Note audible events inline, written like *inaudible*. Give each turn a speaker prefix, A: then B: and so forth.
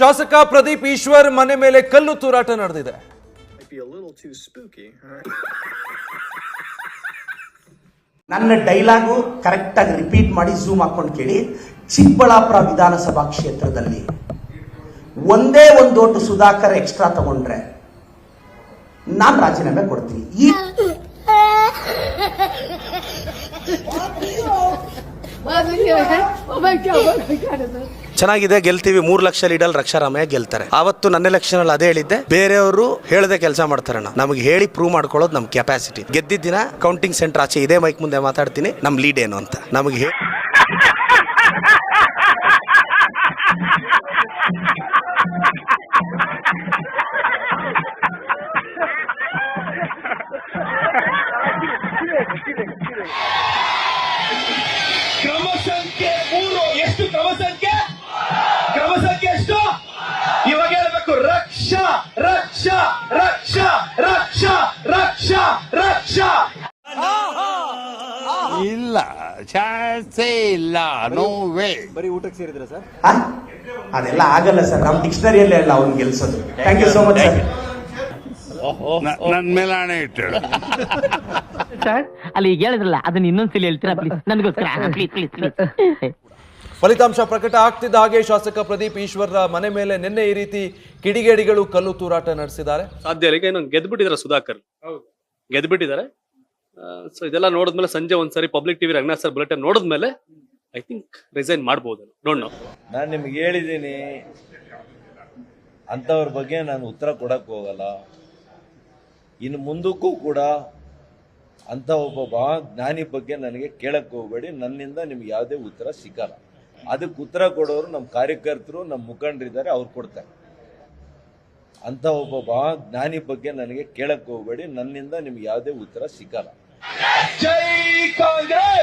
A: ಶಾಸಕ ಪ್ರದೀಪ್ ಈಶ್ವರ್ ಮನೆ ಮೇಲೆ ಕಲ್ಲು ತೂರಾಟ ನಡೆದಿದೆ.
B: ನನ್ನ ಡೈಲಾಗು ಕರೆಕ್ಟಾಗಿ ರಿಪೀಟ್ ಮಾಡಿ ಝೂಮ್ ಹಾಕೊಂಡು ಕೇಳಿ. ಚಿಕ್ಕಬಳ್ಳಾಪುರ ವಿಧಾನಸಭಾ ಕ್ಷೇತ್ರದಲ್ಲಿ ಒಂದೇ ಒಂದು ಓಟು ಸುಧಾಕರ್ ಎಕ್ಸ್ಟ್ರಾ ತಗೊಂಡ್ರೆ ನಾನು ರಾಜೀನಾಮೆ ಕೊಡ್ತೀನಿ. ಈ *laughs*
C: ಚೆನ್ನಾಗಿದೆ, ಗೆಲ್ತೀವಿ. ಮೂರ್ ಲಕ್ಷ ಲೀಡಲ್ ರಕ್ಷಾರಾಮಯ್ಯ ಗೆಲ್ತಾರೆ. ಅವತ್ತು ನನ್ನ ಎಲೆಕ್ಷನ್ ಅಲ್ಲಿ ಅದೇ ಹೇಳಿದ್ದೆ. ಬೇರೆಯವರು ಹೇಳದೆ ಕೆಲಸ ಮಾಡ್ತಾರೆ ನಮ್ಗೆ ಹೇಳಿ ಪ್ರೂವ್ ಮಾಡ್ಕೊಳ್ಳೋದು ನಮ್ಮ ಕೆಪಾಸಿಟಿ ಗೆದ್ದಿದ್ದ ದಿನ ಕೌಂಟಿಂಗ್ ಸೆಂಟರ್ ಆಚೆ ಇದೇ ಮೈಕ್ ಮುಂದೆ ಮಾತಾಡ್ತೀನಿ. ನಮ್ಮ ಲೀಡ್ ಏನು ಅಂತ. ನಮಗೆ *laughs*
D: ಚಾನ್ಸೇ ಇಲ್ಲ ನೋ ವೇ
B: ಸರ್? ಅದೆಲ್ಲ ಆಗಲ್ಲ ಸರ್. ನಮ್ಮ ಡಿಕ್ಷನರಿಯಲ್ಲೇ ಅಲ್ಲ ಅವ್ನು ಗೆಲ್ಸೋದು. Thank you so much sir
D: ನನ್ ಮೇಲೆ ಹಣೆ ಇಟ್ಟಳು
E: ಸರ್ ಅಲ್ಲಿ ಈಗ ಹೇಳಿದ್ರಲ್ಲ ಅದನ್ನ ಇನ್ನೊಂದ್ಸಲಿ ಹೇಳ್ತೀರಾ? ಪ್ಲೀಸ್ ನನಗೋಸ್ಕರ. ಪ್ಲೀಸ್ ಪ್ಲೀಸ್ ಪ್ಲೀಸ್
A: ಫಲಿತಾಂಶ ಪ್ರಕಟ ಆಗ್ತಿದ್ದ ಹಾಗೆ ಶಾಸಕ ಪ್ರದೀಪ್ ಈಶ್ವರ್ರ ಮನೆ ಮೇಲೆ ನಿನ್ನೆ ಈ ರೀತಿ ಕಿಡಿಗೇಡಿಗಳು ಕಲ್ಲು ತೂರಾಟ ನಡೆಸಿದ್ದಾರೆ.
F: ಸಾಧ್ಯ ಇಲ್ಲ. ಈಗ ಗೆದ್ಬಿಟ್ಟಿದ್ದಾರೆ ಸುಧಾಕರ್. ಗೆದ್ಬಿಟ್ಟಿದ್ದಾರೆ. ಸೊ ಇದೆಲ್ಲ ನೋಡಿದ್ಮೇಲೆ ಸಂಜೆ ಒಂದ್ಸರಿ public TV Ranganath sir bulletin ನೋಡಿದ್ಮೇಲೆ ಐ ಥಿಂಕ್ ರಿಸೈನ್ ಮಾಡ್ಬೋದು. ನೋಡೋಣ
G: ನಾನು ನಿಮ್ಗೆ ಹೇಳಿದ್ದೀನಿ ಅಂಥವ್ರ ಬಗ್ಗೆ ನಾನು ಉತ್ತರ ಕೊಡಕ್ಕೆ ಹೋಗಲ್ಲ. ಇನ್ನು ಮುಂದಕ್ಕೂ ಕೂಡ ಅಂಥ ಒಬ್ಬ ಬಾ ಜ್ಞಾನಿ ಬಗ್ಗೆ ನನಗೆ ಕೇಳಕ್ಕೆ ಹೋಗಬೇಡಿ. ನನ್ನಿಂದ ನಿಮ್ಗೆ ಯಾವುದೇ ಉತ್ತರ ಸಿಗಲ್ಲ. ಅದಕ್ಕೆ ಉತ್ತರ ಕೊಡೋರು ನಮ್ಮ ಕಾರ್ಯಕರ್ತರು, ನಮ್ಮ ಮುಖಂಡರಿದ್ದಾರೆ ಅವ್ರು ಕೊಡ್ತಾರೆ. ಅಂಥ ಒಬ್ಬ ಬಾ ಜ್ಞಾನಿ ಬಗ್ಗೆ ನನಗೆ ಕೇಳಕ್ಕೆ ಹೋಗಬೇಡಿ. ನನ್ನಿಂದ ನಿಮ್ಗೆ ಯಾವುದೇ ಉತ್ತರ ಸಿಗಲ್ಲ.
H: ಜೈ ಕಾಂಗ್ರೆಸ್